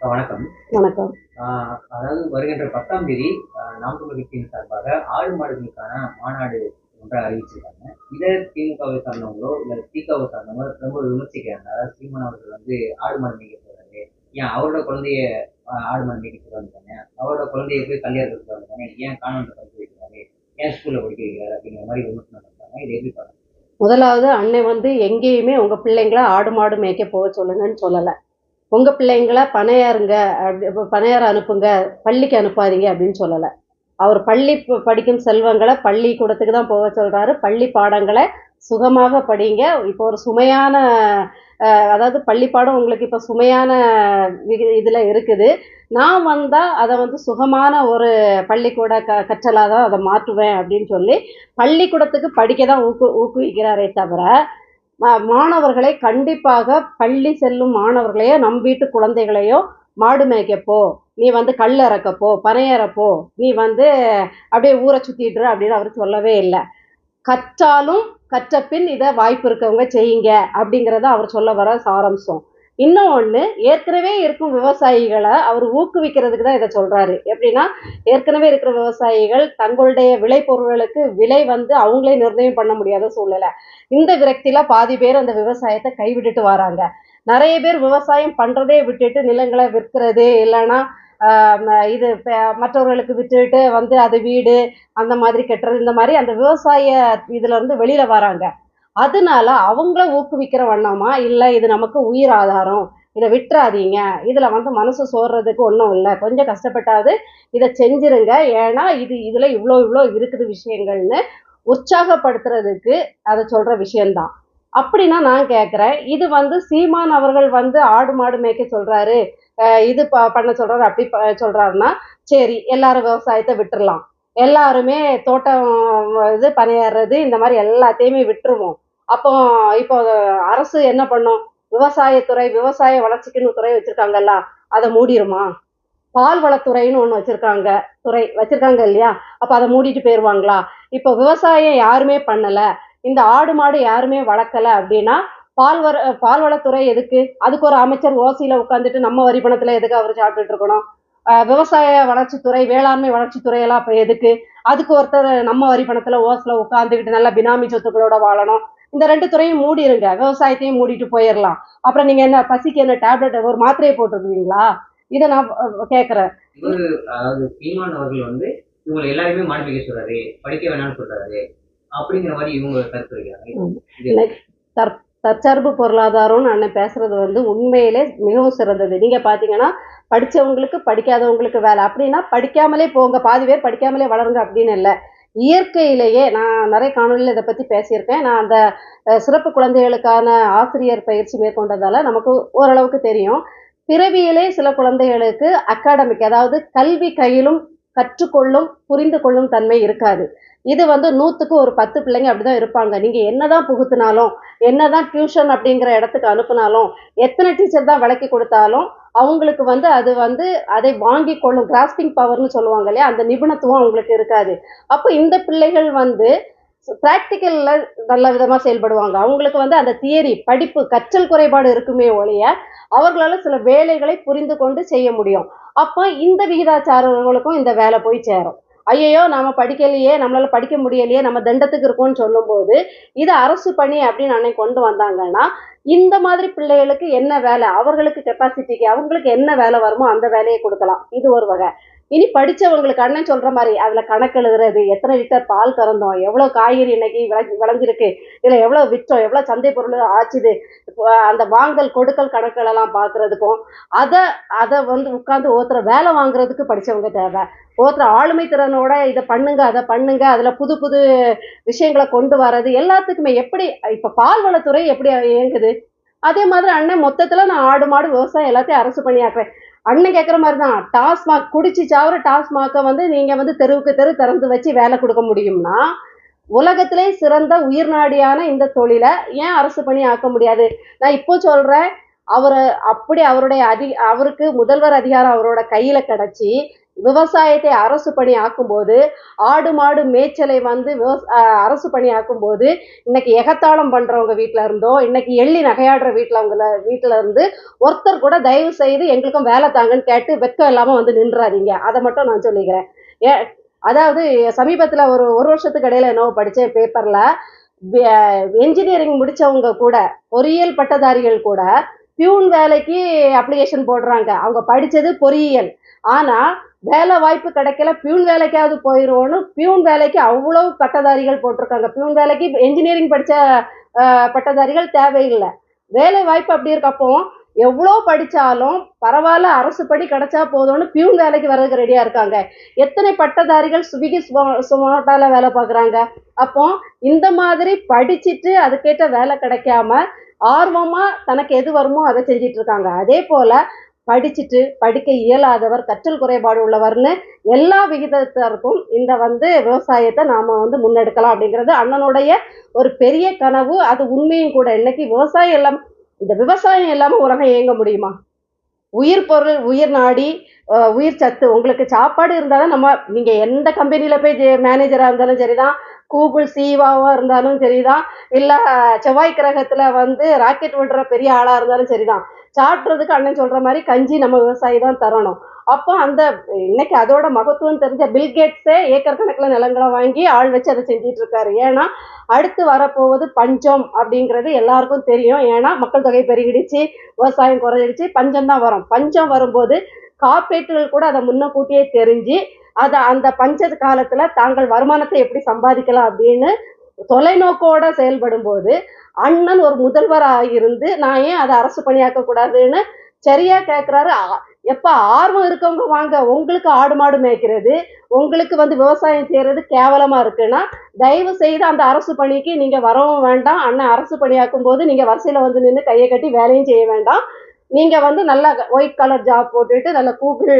வணக்கம். வணக்கம். அதாவது வருகின்ற பத்தாம் தேதி ஆஹ் நாம் தமிழ் கட்சியின் சார்பாக ஆடு மாடுகளுக்கான மாநாடு ஒன்றை அறிவிச்சிருக்காங்க. இதை திமுகவை சார்ந்தவங்களோ இல்ல திகாவை சார்ந்தவங்களோ ரொம்ப விமர்சிக்கிறாங்க. அதாவது சீமான் அவர்கள் வந்து ஆடு மாடு மேய்க்க போறாரு. ஏன் அவரோட குழந்தைய ஆடு மாடு மேய்க்க சொல்லுவாங்க அவரோட குழந்தைய போய் கல்யாணம் சொல்லுவாங்க ஏன் காணொன்று படிக்க வைக்கிறாரு ஏன் ஸ்கூல்ல படிக்க வைக்கிறாரு? அப்படிங்கிற மாதிரி விமர்சனம் பண்றாங்க. இதை எப்படி பார்க்கணும் முதலாவது அன்னை வந்து எங்கேயுமே உங்க பிள்ளைங்கள ஆடு மாடு மேய்க்க போக சொல்லுங்கன்னு சொல்லலை. உங்க பிள்ளைங்கள பணையாருங்க அப்படி பணையார அனுப்புங்க பள்ளிக்கு அனுப்பாதீங்க அப்படின்னு சொல்லலை. அவர் பள்ளி படிக்கும் செல்வங்களை பள்ளிக்கூடத்துக்கு தான் போக சொல்றாரு. பள்ளி பாடங்களை சுகமாக படிங்க. இப்போ ஒரு சுமையான அதாவது பள்ளி பாடம் உங்களுக்கு இப்போ சுமையான இதில் இருக்குது. நான் வந்தால் அதை வந்து சுகமான ஒரு பள்ளிக்கூட க கற்றலாக தான் அதை மாற்றுவேன் அப்படின்னு சொல்லி பள்ளிக்கூடத்துக்கு படிக்க தான் ஊக்கு ஊக்குவிக்கிறாரே தவிர மாணவர்களை கண்டிப்பாக பள்ளி செல்லும் மாணவர்களையோ நம் வீட்டு குழந்தைகளையோ மாடு மேய்க்கப்போ நீ வந்து கல் இறக்கப்போ பனையறப்போ நீ வந்து அப்படியே ஊரை சுற்றிடுற அப்படின்னு அவர் சொல்லவே இல்லை. கற்றாலும் கற்ற பின் இதை வாய்ப்பு இருக்கவங்க செய்யுங்க அப்படிங்கிறத அவர் சொல்ல வர சாரம்சம். இன்னும் ஒன்று ஏற்கனவே இருக்கும் விவசாயிகளை அவர் ஊக்குவிக்கிறதுக்கு தான் இதை சொல்கிறாரு எப்படின்னா ஏற்கனவே இருக்கிற விவசாயிகள் தங்களுடைய விளைபொருள்களுக்கு விலை வந்து அவங்களே நிர்ணயம் பண்ண முடியாத சூழ்நிலை. இந்த விரக்தியில் பாதி பேர் அந்த விவசாயத்தை கைவிட்டுட்டு வராங்க. நிறைய பேர் விவசாயம் பண்ணுறதே விட்டுட்டு நிலங்களை விற்கிறது இல்லைன்னா இது மற்றவர்களுக்கு விட்டுட்டு வந்து அது வீடு அந்த மாதிரி கட்டுறது இந்த மாதிரி அந்த விவசாய இதுலேருந்து இருந்து வராங்க. அதனால அவங்கள ஊக்குவிக்கிற வண்ணமா இல்லை இது நமக்கு உயிர் ஆதாரம். இதை விட்டுறாதீங்க. இதில் வந்து மனசு சோடுறதுக்கு ஒன்றும் இல்லை. கொஞ்சம் கஷ்டப்பட்டாவது இதை செஞ்சிருங்க. ஏன்னா இது இதில் இவ்வளோ இவ்வளோ இருக்குது விஷயங்கள்னு உற்சாகப்படுத்துறதுக்கு அதை சொல்கிற விஷயந்தான் அப்படின்னா நான் கேட்குறேன் இது வந்து சீமான் அவர்கள் வந்து ஆடு மாடு மேய்க்க சொல்கிறாரு இது ப பண்ண சொல்கிறாரு அப்படி ப- சொல்கிறாருன்னா சரி எல்லாரும் விவசாயத்தை விட்டுறலாம். எல்லாருமே தோட்டம் இது பணியாடுறது இந்த மாதிரி எல்லாத்தையுமே விட்டுருவோம். அப்போ இப்போ அரசு என்ன பண்ணும்? விவசாயத்துறை விவசாய வளர்ச்சிக்குன்னு துறை வச்சிருக்காங்கல்ல அதை மூடிருமா? பால் வளத்துறைன்னு ஒன்று வச்சிருக்காங்க துறை வச்சிருக்காங்க இல்லையா? அப்போ அதை மூடிட்டு போயிடுவாங்களா இப்போ விவசாயம் யாருமே பண்ணலை. இந்த ஆடு மாடு யாருமே வளர்க்கல அப்படின்னா பால் வர பால் வளத்துறை எதுக்கு? அதுக்கு ஒரு அமைச்சர் ஓசியில் உட்காந்துட்டு நம்ம வரி எதுக்கு அவர் சாப்பிட்டுட்டு இருக்கணும்? விவசாய வளர்ச்சித்துறை வேளாண்மை வளர்ச்சித்துறை எல்லாம் இப்போ எதுக்கு? அதுக்கு ஒருத்தர் நம்ம வரி பணத்துல உட்காந்துக்கிட்டு நல்லா பினாமி சொத்துக்களோட வாழணும். இந்த ரெண்டு துறையும் மூடிருங்க. விவசாயத்தையும் மூடிட்டு போயிடலாம் அப்புறம் நீங்க என்ன பசிக்கு என்ன டேப்லெட் ஒரு மாத்திரையை போட்டுருக்கீங்களா இதை நான் கேட்கறேன் இவரு அதாவது சீமான் அவர்கள் வந்து இவங்களை எல்லாருமே மாடு மேய்க்க சொல்றாரு. படிக்க வேணாம்னு சொல்றாரு. அப்படிங்கிற மாதிரி இவங்க கருத்து வைக்கிறாங்க. இது தற்சார்பு பொருளாதாரம்னு அண்ணன் பேசுறது வந்து உண்மையிலே மிகவும் சிறந்தது. நீங்க பாத்தீங்கன்னா படிச்சவங்களுக்கு படிக்காதவங்களுக்கு வேலை. அப்படின்னா படிக்காமலே போங்க. பாதி பேர் படிக்காமலே வளருங்க அப்படின்னு இல்லை. இயற்கையிலேயே நான் நிறைய காணொலியில் இதை பற்றி பேசியிருக்கேன். நான் அந்த சிறப்பு குழந்தைகளுக்கான ஆசிரியர் பயிற்சி மேற்கொண்டதால் நமக்கு ஓரளவுக்கு தெரியும். பிறவியிலே சில குழந்தைகளுக்கு அகாடமிக் அதாவது கல்வி கையிலும் கற்றுக்கொள்ளும் புரிந்து கொள்ளும் தன்மை இருக்காது. இது வந்து நூற்றுக்கு ஒரு பத்து பிள்ளைங்க அப்படிதான் இருப்பாங்க. நீங்கள் என்னதான் புகுத்தினாலும் என்னதான் டியூஷன் அப்படிங்கிற இடத்துக்கு அனுப்புனாலும் எத்தனை டீச்சர் தான் விளக்கி கொடுத்தாலும் அவங்களுக்கு வந்து அது வந்து அதை வாங்கி கொள்ளும் கிராஸ்பிங் பவர்னு சொல்லுவாங்க இல்லையா? அந்த நிபுணத்துவம் அவங்களுக்கு இருக்காது. அப்போ இந்த பிள்ளைகள் வந்து ப்ராக்டிக்கலில் நல்ல விதமாக செயல்படுவாங்க. அவங்களுக்கு வந்து அந்த தியரி படிப்பு கற்றல் குறைபாடு இருக்குமே ஒழிய அவர்களால் சில வேலைகளை புரிந்து கொண்டு செய்ய முடியும். அப்போ இந்த விகிதாச்சாரர்களுக்கும் இந்த வேலை போய் சேரும். ஐயையோ நம்ம படிக்கலையே நம்மளால் படிக்க முடியலையே நம்ம தண்டத்துக்கு இருக்கோம்னு சொல்லும்போது இது அரசு பணி அப்படின்னு அன்னைக்கு கொண்டு வந்தாங்கன்னா இந்த மாதிரி பிள்ளைகளுக்கு என்ன வேலை? அவர்களுக்கு கெப்பாசிட்டிக்கு அவங்களுக்கு என்ன வேலை வருமோ அந்த வேலையை கொடுக்கலாம். இது ஒரு வகை. இனி படித்தவங்களுக்கு அண்ணன் சொல்கிற மாதிரி அதில் கணக்கு எழுதுறது எத்தனை லிட்டர் பால் கறந்தோம் எவ்வளோ காய்கறி இன்னைக்கு விளை விளைஞ்சிருக்கு இல்லை எவ்வளோ விற்றோம் எவ்வளோ சந்தை பொருள் ஆச்சுது அந்த வாங்கல் கொடுக்கல் கணக்குகளெல்லாம் பார்க்குறதுக்கும் அதை அதை வந்து உட்காந்து ஒருத்தர் வேலை வாங்குறதுக்கு படித்தவங்க தேவை. ஒருத்தர் ஆளுமை திறனோட இதை பண்ணுங்க அதை பண்ணுங்க அதில் புது புது விஷயங்களை கொண்டு வர்றது எல்லாத்துக்குமே எப்படி இப்போ பால்வளத்துறை எப்படி இயங்குது? அதே மாதிரி அண்ணன் மொத்தத்தில் நான் ஆடு மாடு விவசாயம் எல்லாத்தையும் அரசு பணியாக்குறேன் அண்ணன் கேட்குற மாதிரி தான் டாஸ்மாக் குடிச்சு சாவர டாஸ்மாக்கை வந்து நீங்கள் வந்து தெருவுக்கு தெரு திறந்து வச்சு வேலை கொடுக்க முடியும்னா உலகத்திலே சிறந்த உயிர்நாடியான இந்த தொழிலை ஏன் அரசு பணி ஆக்க முடியாது? நான் இப்போ சொல்கிறேன் அவர் அப்படி அவருடைய அதி அவருக்கு முதல்வர் அதிகாரம் அவரோட கையில் கிடைச்சி விவசாயத்தை அரசு பணி ஆக்கும்போது ஆடு மாடு மேய்ச்சலை வந்து விவசா அரசு பணி ஆக்கும்போது இன்னைக்கு எகத்தாளம் பண்ணுறவங்க வீட்டில் இருந்தோ இன்னைக்கு எள்ளி நகையாடுற வீட்டில் அவங்கள வீட்டில் இருந்து ஒருத்தர் கூட தயவு செய்து எங்களுக்கும் வேலை தாங்கன்னு கேட்டு வெக்கம் இல்லாமல் வந்து நின்றாதீங்க. அதை மட்டும் நான் சொல்லிக்கிறேன். ஏ அதாவது சமீபத்தில் ஒரு ஒரு வருஷத்துக்கு இடையில என்னவோ படித்தேன் பேப்பரில் என்ஜினியரிங் முடித்தவங்க கூட பொறியியல் பட்டதாரிகள் கூட பியூன் வேலைக்கு அப்ளிகேஷன் போடுறாங்க. அவங்க படித்தது பொறியியல். ஆனால் வேலை வாய்ப்பு கிடைக்கல பியூன் வேலைக்காவது போயிடுவோன்னு பியூன் வேலைக்கு அவ்வளோ பட்டதாரிகள் போட்டிருக்காங்க. பியூன் வேலைக்கு என்ஜினியரிங் படித்த பட்டதாரிகள் தேவையில்லை. வேலை வாய்ப்பு அப்படி இருக்கப்போ எவ்வளோ படித்தாலும் பரவாயில்ல அரசு படி கிடைச்சா போதும்னு பியூன் வேலைக்கு வர்றதுக்கு ரெடியாக இருக்காங்க. எத்தனை பட்டதாரிகள் சுவிகி சுமோட்டாவில் வேலை பார்க்குறாங்க? அப்போ இந்த மாதிரி படிச்சுட்டு அதுக்கேற்ற வேலை கிடைக்காம ஆர்வமாக தனக்கு எது வருமோ அதை செஞ்சிட்ருக்காங்க அதே போல் படிச்சுட்டு படிக்க இயலாதவர் கற்றல் குறைபாடு உள்ளவர்னு எல்லா விகிதத்திற்கும் இந்த வந்து விவசாயத்தை நாம் வந்து முன்னெடுக்கலாம் அப்படிங்கிறது அண்ணனுடைய ஒரு பெரிய கனவு. அது உண்மையும் கூட. இன்னைக்கு விவசாயம் எல்லாம் இந்த விவசாயம் இல்லாமல் உலகம் இயங்க முடியுமா? உயிர் பொருள் உயிர் நாடி உயிர் சத்து. உங்களுக்கு சாப்பாடு இருந்தால் தான் நம்ம நீங்கள் எந்த கம்பெனியில் போய் மேனேஜராக இருந்தாலும் சரி தான் கூகுள் சிஇஓவாக இருந்தாலும் சரி தான் இல்லை செவ்வாய் கிரகத்தில் வந்து ராக்கெட் விடுற பெரிய ஆளாக இருந்தாலும் சரி தான் சாப்பிட்றதுக்கு அண்ணன் சொல்கிற மாதிரி கஞ்சி நம்ம விவசாயி தான் தரணும். அப்போ அந்த இன்னைக்கு அதோட மகத்துவம் தெரிஞ்ச பில்கேட்ஸே ஏக்கர் கணக்கில் நிலங்களை வாங்கி ஆள் வச்சு அதை செஞ்சிட்டு இருக்காரு. ஏன்னா அடுத்து வரப்போவது பஞ்சம் அப்படிங்கிறது எல்லாருக்கும் தெரியும். ஏன்னா மக்கள் தொகை பெருகிடுச்சு விவசாயம் குறைஞ்சிடுச்சு பஞ்சம் தான் வரும். பஞ்சம் வரும்போது கார்ப்பரேட்டுகள் கூட அதை முன்னக்கூட்டியே தெரிஞ்சு அதை அந்த பஞ்ச காலத்தில் தாங்கள் வருமானத்தை எப்படி சம்பாதிக்கலாம் அப்படின்னு தொலைநோக்கோட செயல்படும் போது அண்ணன் ஒரு முதல்வராக இருந்து நான் ஏன் அதை அரசு பணியாக்க கூடாதுன்னு சரியா கேட்குறாரு எப்ப ஆர்வம் இருக்கவங்க வாங்க உங்களுக்கு ஆடு மாடு மேய்க்கிறது உங்களுக்கு வந்து விவசாயம் செய்யறது கேவலமா இருக்குன்னா தயவு செய்து அந்த அரசு பணிக்கு நீங்க வரவும் வேண்டாம். அண்ணன் அரசு பணியாக்கும் போது நீங்க வரிசையில வந்து நின்று கையை கட்டி வேலையும் செய்ய வேண்டாம். நீங்க வந்து நல்ல ஒயிட் கலர் ஜாப் போட்டுட்டு நல்ல கூகுள்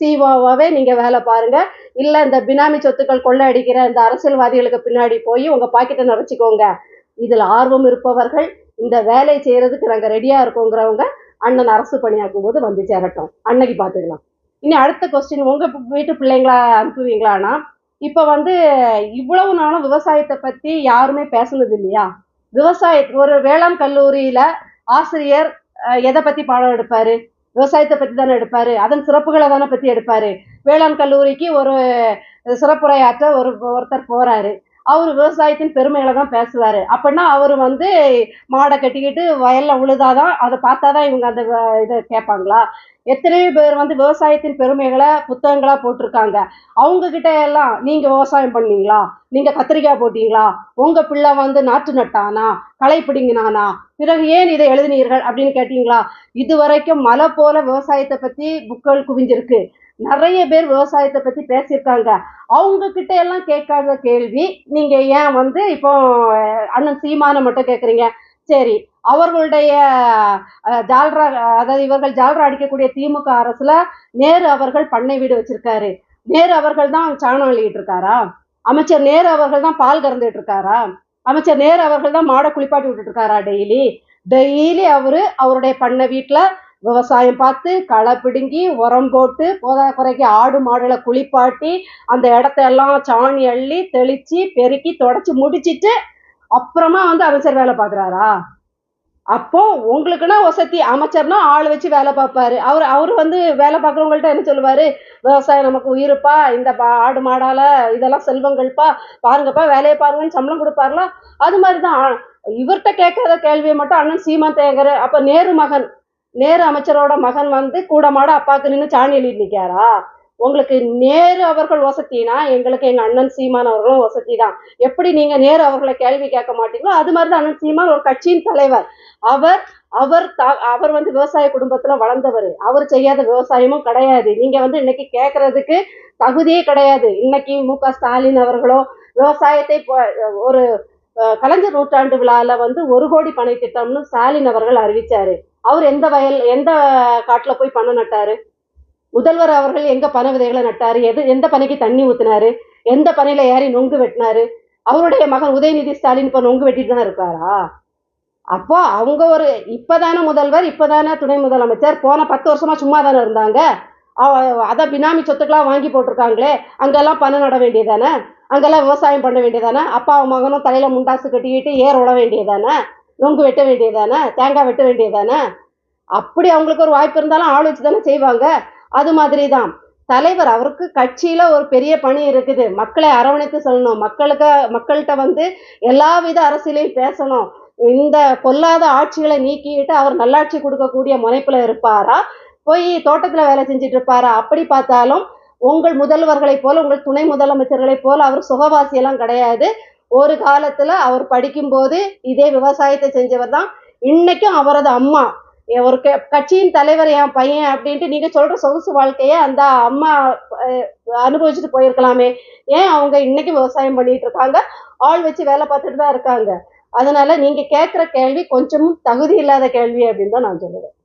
சிஓவாவே நீங்க வேலை பாருங்க. இல்ல இந்த பினாமி சொத்துக்கள் கொள்ளை அடிக்கிற இந்த அரசியல்வாதிகளுக்கு பின்னாடி போய் உங்க பாக்கெட்டை நிறைச்சிக்கோங்க இதில் ஆர்வம் இருப்பவர்கள் இந்த வேலையை செய்கிறதுக்கு நாங்கள் ரெடியாக இருக்கோங்கிறவங்க அண்ணன் அரசு பணியாக்கும் போது வந்து சேரட்டும். அன்னைக்கு பார்த்துக்கலாம். இனி அடுத்த கொஸ்டின் உங்கள் வீட்டு பிள்ளைங்களா அனுப்புவீங்களான்னா இப்போ வந்து இவ்வளவு நாளும் விவசாயத்தை பற்றி யாருமே பேசுனது இல்லையா? விவசாய ஒரு வேளாண் கல்லூரியில் ஆசிரியர் எதை பற்றி பாடம் எடுப்பார்? விவசாயத்தை பற்றி தானே எடுப்பார்? அதன் சிறப்புகளை தானே பற்றி எடுப்பார்? வேளாண் கல்லூரிக்கு ஒரு சிறப்புரையாற்ற ஒரு ஒருத்தர் போகிறாரு அவர் விவசாயத்தின் பெருமைகளை தான் பேசுவாரு. அப்படின்னா அவர் வந்து மாடை கட்டிக்கிட்டு வயல்ல உழுதாதான் அதை பார்த்தாதான் இவங்க அந்த இதை கேட்பாங்களா? எத்தனையோ பேர் வந்து விவசாயத்தின் பெருமைகளை புத்தகங்களா போட்டிருக்காங்க. அவங்க கிட்ட எல்லாம் நீங்க விவசாயம் பண்ணீங்களா? நீங்க கத்திரிக்காய் போட்டீங்களா? உங்க பிள்ளை வந்து நாற்று நட்டானா? களை பிடிங்கினானா? பிறகு ஏன் இதை எழுதினீர்கள் அப்படின்னு கேட்டீங்களா? இது வரைக்கும் மலை போல விவசாயத்தை பத்தி புக்கள் குவிஞ்சிருக்கு. நிறைய பேர் விவசாயத்தை பத்தி பேசியிருக்காங்க. அவங்க கிட்ட எல்லாம் கேட்காத கேள்வி நீங்க ஏன் வந்து இப்போ அண்ணன் சீமானை மட்டும் கேக்குறீங்க? சரி அவர்களுடைய ஜால்ரா அதாவது இவர்கள் ஜால்ரா அடிக்கக்கூடிய திமுக அரசுல நேரு அவர்கள் பண்ணை வீடு வச்சிருக்காரு. நேரு அவர்கள் தான் சாணம் அள்ளிட்டு இருக்காரா? அமைச்சர் நேரு அவர்கள் தான் பால் கறந்துட்டு இருக்காரா? அமைச்சர் நேரு அவர்கள் தான் மாடை குளிப்பாட்டி விட்டுட்டு இருக்காரா டெய்லி? டெய்லி அவரு அவருடைய பண்ணை வீட்டுல விவசாயம் பார்த்து களை பிடுங்கி உரம் போட்டு போதாக்குறைக்கு ஆடு மாடுகளை குளிப்பாட்டி அந்த இடத்த எல்லாம் சாணி அள்ளி தெளித்து பெருக்கி தொடச்சி முடிச்சிட்டு அப்புறமா வந்து அமைச்சர் வேலை பார்க்குறாரா? அப்போ உங்களுக்குன்னா வசதி. அமைச்சர்னா ஆள் வச்சு வேலை பார்ப்பாரு. அவர் அவர் வந்து வேலை பார்க்குறவங்கள்ட்ட என்ன சொல்லுவாரு? விவசாயம் நமக்கு உயிருப்பா இந்த பா- ஆடு மாடால இதெல்லாம் செல்வங்கள்ப்பா பாருங்கப்பா வேலையை பாருங்கன்னு சம்பளம் கொடுப்பாருல. அது மாதிரி தான் இவர்கிட்ட கேட்காத கேள்வியை மட்டும் அண்ணன் சீமான் தேங்கர் அப்போ நேரு மகன் நேரு அமைச்சரோட மகன் வந்து கூட மாட அப்பாவுக்கு நின்று சாணி எழுதி நிற்காரா உங்களுக்கு நேரு அவர்கள் வசத்தினா எங்களுக்கு எங்க அண்ணன் சீமான் அவர்களும் வசதி தான் எப்படி நீங்க நேரு அவர்களை கேள்வி கேட்க மாட்டீங்களோ அது மாதிரி தான் அண்ணன் சீமான் ஒரு கட்சியின் தலைவர். அவர் அவர் த- அவர் வந்து விவசாய குடும்பத்துல வளர்ந்தவர். அவர் செய்யாத விவசாயமும் கிடையாது. நீங்க வந்து இன்னைக்கு கேட்கறதுக்கு தகுதியே கிடையாது. இன்னைக்கு மு க ஸ்டாலின் அவர்களோ விவசாயத்தை ஒரு கலைஞர் நூற்றாண்டு விழாவில் வந்து ஒரு கோடி பணி திட்டம்னு ஸ்டாலின் அவர்கள் அறிவிச்சாரு. அவர் எந்த வயல் எந்த காட்டில் போய் பணம் நட்டாரு? முதல்வர் அவர்கள் எங்க பனை விதைகளை நட்டாரு? எது எந்த பனைக்கு தண்ணி ஊத்தினாரு? எந்த பனையில ஏறி நொங்கு வெட்டினாரு? அவருடைய மகன் உதயநிதி ஸ்டாலின் இப்போ நொங்கு வெட்டிட்டு தான் இருக்காரா? அப்போ அவங்க ஒரு இப்பதானே முதல்வர் இப்பதானே துணை முதலமைச்சர் போன பத்து வருஷமா சும்மா தானே இருந்தாங்க. அவ- பினாமி சொத்துக்கெல்லாம் வாங்கி போட்டிருக்காங்களே அங்கெல்லாம் பணம் நட வேண்டியதானே? அங்கெல்லாம் விவசாயம் பண்ண வேண்டியதானே? அப்பா மகனும் தலையில முண்டாசு கட்டிக்கிட்டு ஏர் விட வேண்டியதானே? நொங்கு வெட்ட வேண்டியதானே தேங்காய் வெட்ட வேண்டியதானே அப்படி அவங்களுக்கு ஒரு வாய்ப்பு இருந்தாலும் ஆள் வச்சு தானே செய்வாங்க. அது மாதிரி தான் தலைவர் அவருக்கு கட்சியில் ஒரு பெரிய பணி இருக்குது. மக்களை அரவணைத்து சொல்லணும். மக்களுக்கு மக்கள்கிட்ட வந்து எல்லா வித அரசியலையும் பேசணும். இந்த பொல்லாத ஆட்சிகளை நீக்கிட்டு அவர் நல்லாட்சி கொடுக்கக்கூடிய முனைப்பில் இருப்பாரா? போய் தோட்டத்தில் வேலை செஞ்சுட்டு இருப்பாரா? அப்படி பார்த்தாலும் உங்கள் முதல்வர்களைப் போல உங்கள் துணை முதலமைச்சர்களைப் போல அவர் சுகவாசியெல்லாம் கிடையாது. ஒரு காலத்துல அவர் படிக்கும்போது இதே விவசாயத்தை செஞ்சவர் தான். இன்னைக்கும் அவரது அம்மா. ஒரு க- கட்சியின் தலைவர் என் பையன் அப்படின்ட்டு நீங்க சொல்ற சொகுசு வாழ்க்கைய அந்த அம்மா அனுபவிச்சுட்டு போயிருக்கலாமே. ஏன் அவங்க இன்னைக்கு விவசாயம் பண்ணிட்டு இருக்காங்க? ஆள் வச்சு வேலை பார்த்துட்டு தான் இருக்காங்க. அதனால நீங்க கேட்குற கேள்வி கொஞ்சமும் தகுதி இல்லாத கேள்வி அப்படின்னு தான் நான் சொல்லுவேன்.